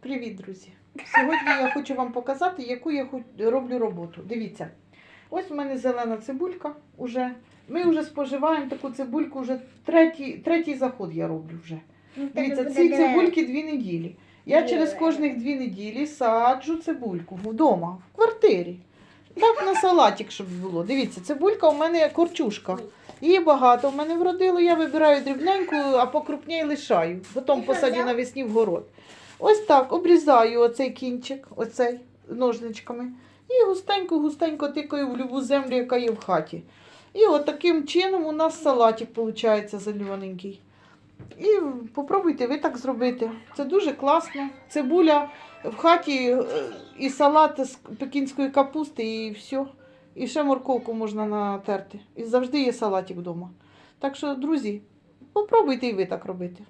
Привіт, друзі! Сьогодні я хочу вам показати, яку я роблю роботу. Дивіться, ось в мене зелена цибулька. Уже. Ми вже споживаємо таку цибульку, вже третій, третій заход я роблю вже. Дивіться, ці цибульки дві неділі. Я через кожних дві неділі саджу цибульку вдома, в квартирі. Так на салатик, щоб було. Дивіться, цибулька у мене корчушка. Її багато в мене вродило, я вибираю дрібненьку, а покрупніше лишаю. Потім посадю навесні в город. Ось так обрізаю оцей кінчик, оцей ножничками. І густенько-густенько тикаю в любу землю, яка є в хаті. І от таким чином у нас салатик виходить зелененький. І попробуйте ви так зробити. Це дуже класно. Цибуля в хаті е, і салат з пекінської капусти, і все. І ще морковку можна натерти. І завжди є салатик вдома. Так що, друзі, попробуйте і ви так робити.